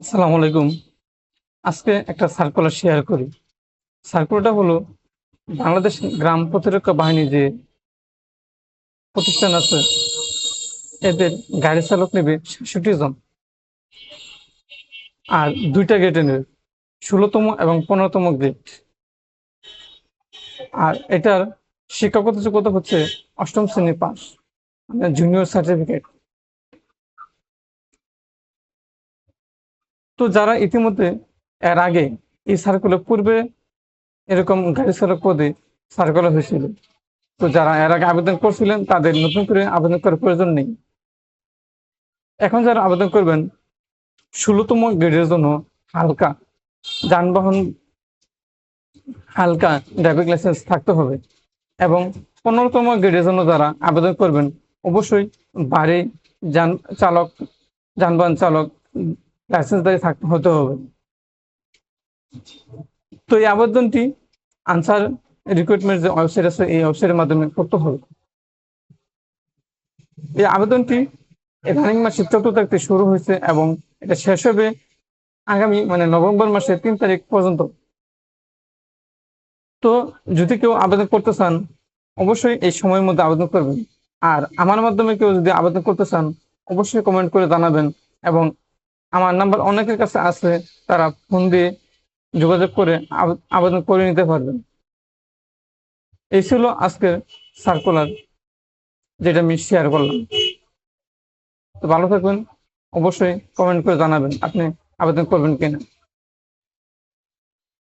আসসালামু আলাইকুম। আজকে একটা সার্কুলার শেয়ার করি। সার্কুলারটা হলো বাংলাদেশ গ্রাম প্রতিরক্ষা বাহিনী যে প্রতিষ্ঠান আছে, এদের গাড়ি চালক নেবে সাতষট্টি জন। আর দুইটা গেটে নেবে, ষোলোতম এবং পনেরোতম গেট আর এটার শিক্ষাগত যোগ্যতা হচ্ছে অষ্টম শ্রেণি পাস জুনিয়র সার্টিফিকেট তো যারা ইতিমধ্যে এর আগে এই সার্কুলার পূর্বে এরকম গাড়ি চালক পদে সার্কুলার হয়েছিল, তো যারা এর আগে আবেদন করছিলেন তাদের নতুন করে আবেদন করার প্রয়োজন নেই। এখন যারা আবেদন করবেন, ষোলোতম গ্রেডের জন্য হালকা যানবাহন, হালকা ড্রাইভিং লাইসেন্স থাকতে হবে এবং পনেরোতম গ্রেডের জন্য যারা আবেদন করবেন, অবশ্যই বাড়ি যান চালক, যানবাহন চালক লাইসেন্সদারি থাকতে হতে হবে। তো এই আবেদনটি আনসার রিক্রুটমেন্ট যে ওয়েবসাইট আছে, এই ওয়েবসাইটের মাধ্যমে করতে হবে। এই আবেদনটি রানিং মাসে চতুর্থ তারিখে শুরু হয়েছে এবং এটা শেষ হবে আগামী মানে নভেম্বর মাসের তিন তারিখ পর্যন্ত। তো যদি কেউ আবেদন করতে চান, অবশ্যই এই সময়ের মধ্যে আবেদন করবেন। আর আমার মাধ্যমে কেউ যদি আবেদন করতে চান, অবশ্যই কমেন্ট করে জানাবেন এবং আমার নাম্বার অনেকের কাছে আছে, তারা ফোন দিয়ে যোগাযোগ করে আবেদন করে নিতে পারবেন। এই ছিল আজকের সার্কুলার যেটা আমি শেয়ার করলাম। তো ভালো থাকবেন, অবশ্যই কমেন্ট করে জানাবেন আপনি আবেদন করবেন কিনা।